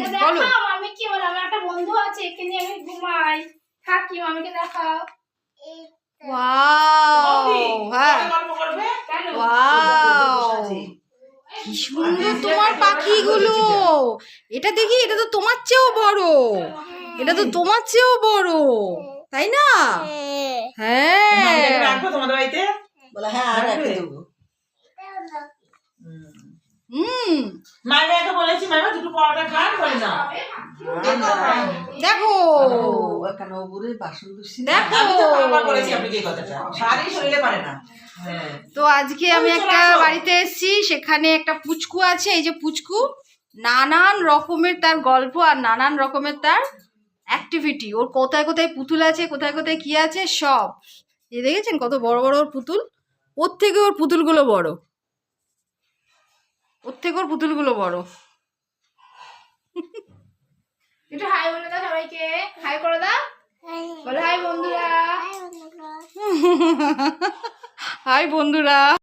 বলো। আমি কি বলো একটা বন্ধু আছে একে নিয়ে আমি ঘুমাই। থাকি মামিকে দেখাও। হ্যাঁ। ওয়াও। কি সুন্দর তোমার পাখিগুলো। এটা দেখি এটা তো তোমার চেয়েও বড়। এটা তো তোমার চেয়েও বড় তাই না? হ্যাঁ। হ্যাঁ হুম। বলেছি দুটো পরোটা না দেখো এখানে ওপরে বাসন দুষি দেখো। তো বলেছি কথাটা। সারি শরীরে পারে না। হ্যাঁ। তো আজকে আমি একটা বাড়িতে এসেছি সেখানে একটা পুচকু আছে এই যে পুচকু। নানান রকমের তার গল্প আর নানান রকমের তার অ্যাক্টিভিটি ওর কোথায় কোথায় পুতুল আছে কোথায় কোথায় কি আছে সব। এই দেখেছেন কত বড় বড় ওর পুতুল? ওর থেকে ওর পুতুলগুলো বড়। ওর থেকে ওর পুতুলগুলো বড়। একটু হাই বলে দাও সবাইকে। হাই করে দাও। বলো হাই বন্ধুরা। হাই বন্ধুরা।